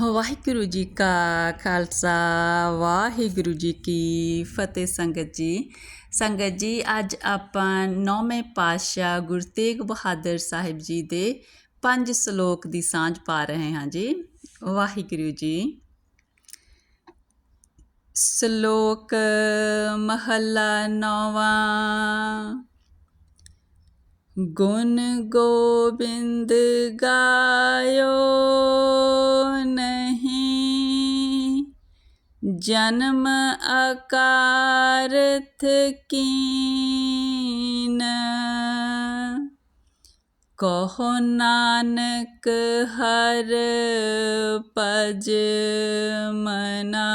ਵਾਹਿਗੁਰੂ ਜੀ ਕਾ ਖਾਲਸਾ, ਵਾਹਿਗੁਰੂ ਜੀ ਕੀ ਫਤਿਹ ਸੰਗਤ ਜੀ। ਸੰਗਤ ਜੀ, ਅੱਜ ਆਪਾਂ ਨੌਵੇਂ ਪਾਤਸ਼ਾਹ ਗੁਰੂ ਤੇਗ ਬਹਾਦਰ ਸਾਹਿਬ ਜੀ ਦੇ ਪੰਜ ਸ਼ਲੋਕ ਦੀ ਸਾਂਝ ਪਾ ਰਹੇ ਹਾਂ ਜੀ। ਵਾਹਿਗੁਰੂ ਜੀ। ਸ਼ਲੋਕ ਮਹੱਲਾ ਨੌਵਾਂ। ਗੁਣ ਗੋਬਿੰਦ ਗਾਇਓ ਨਹੀਂ। ਜਨਮ ਅਕਾਰਥ ਕੀਨ। ਕਹੋ ਨਾਨਕ ਹਰ ਪਜ ਮਨਾ।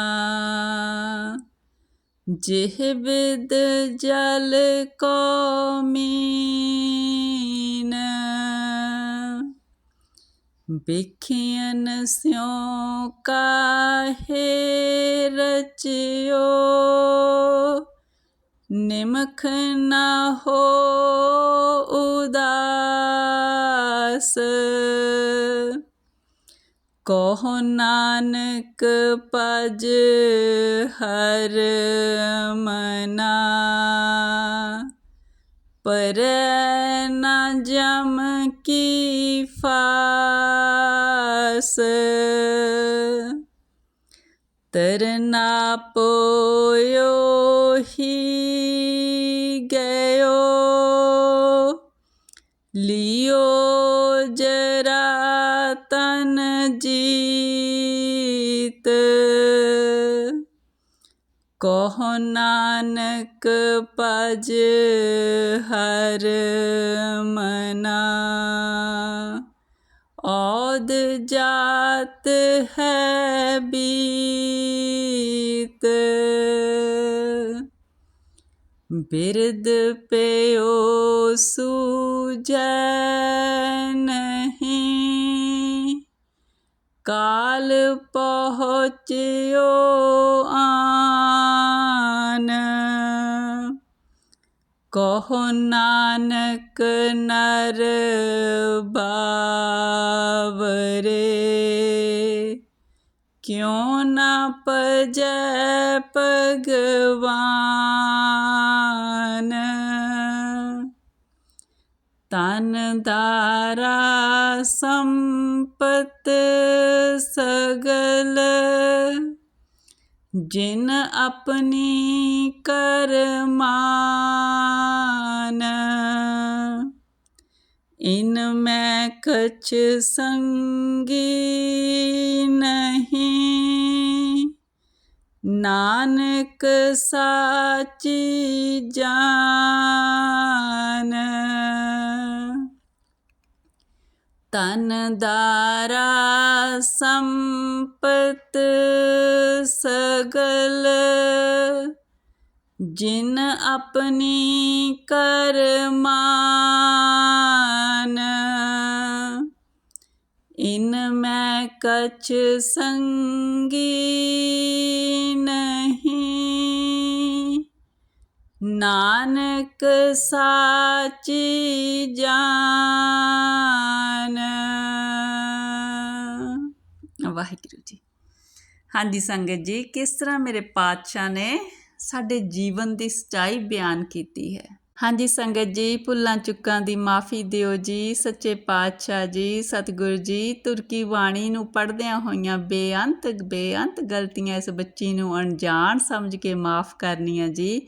ਜਿਹ ਬਿਦ ਜਲ ਕੋ ਮੀਨ। ਬਿਖਿਆਨ ਸਿਉ ਕਾਹੇ ਰਚਿਓ। ਨਿਮਖ ਨਾ ਕਹੋ ਨਾਨਕ ਪਜ ਹਰ ਮਨਾ। ਪਰ ਨਾ ਜਮ ਕੀ ਫਾਸ। ਤਰਨਾ ਪੋਇਓ ਹੀ ਗਇਓ। ਲਿਓ ਜਰਾ ਜੀਤ। ਕਹੋ ਨਾਨਕ ਪਜ ਹਰ ਮਨਾ। ਔਦ ਜਾਤ ਹੈ ਬੀਤ। ਬਿਰਦ ਪਿਓ ਸੂਜੈ ਨਹੀਂ। ਕਾਲ ਪਹੁੰਚਿਓ ਆਨ। ਕਹੋ ਨਾਨਕ ਨਰ ਬਾਵਰੇ ਕਿਉ ਨਾ ਪਜੈ ਭਗਵਾਨ? ਤਨ ਦਾਰਾ ਸੰਪਤ ਸਗਲ, ਜਿਨ ਆਪਣੀ ਕਰਮਾਨ। ਇਨ ਮੈਂ ਕਛ ਸੰਗੀ ਨਹੀਂ, ਨਾਨਕ ਸਾਚੀ ਜਾਨ। ਤਨ ਦਾਰਾ ਸੰਪਤ ਸਗਲ ਜਿਨ ਆਪਣੀ ਕਰਮਾਨ ਇਨ ਮੈਂ ਕਛ ਸੰਗੀ ਨਹੀਂ। ਨਾਨਕ ਸਾਚੀ ਜਾਨ। ਵਾਹਿਗੁਰੂ ਜੀ। ਹਾਂਜੀ ਸੰਗਤ ਜੀ, ਕਿਸ ਤਰ੍ਹਾਂ ਮੇਰੇ ਪਾਤਸ਼ਾਹ ਨੇ ਸਾਡੇ ਜੀਵਨ ਦੀ ਸਚਾਈ ਬਿਆਨ ਕੀਤੀ ਹੈ? ਹਾਂਜੀ ਸੰਗਤ ਜੀ, ਭੁੱਲਾਂ ਚੁੱਕਾਂ ਦੀ ਮਾਫੀ ਦਿਓ ਜੀ, ਸੱਚੇ ਪਾਤਸ਼ਾਹ ਜੀ, ਸਤਿਗੁਰ ਜੀ। ਤੁਰਕੀ ਬਾਣੀ ਨੂੰ ਪੜ੍ਹਦਿਆਂ ਹੋਈਆਂ ਬੇਅੰਤ ਬੇਅੰਤ ਗਲਤੀਆਂ ਇਸ ਬੱਚੀ ਨੂੰ ਅਣਜਾਣ ਸਮਝ ਕੇ ਮਾਫ ਕਰਨੀਆਂ ਜੀ।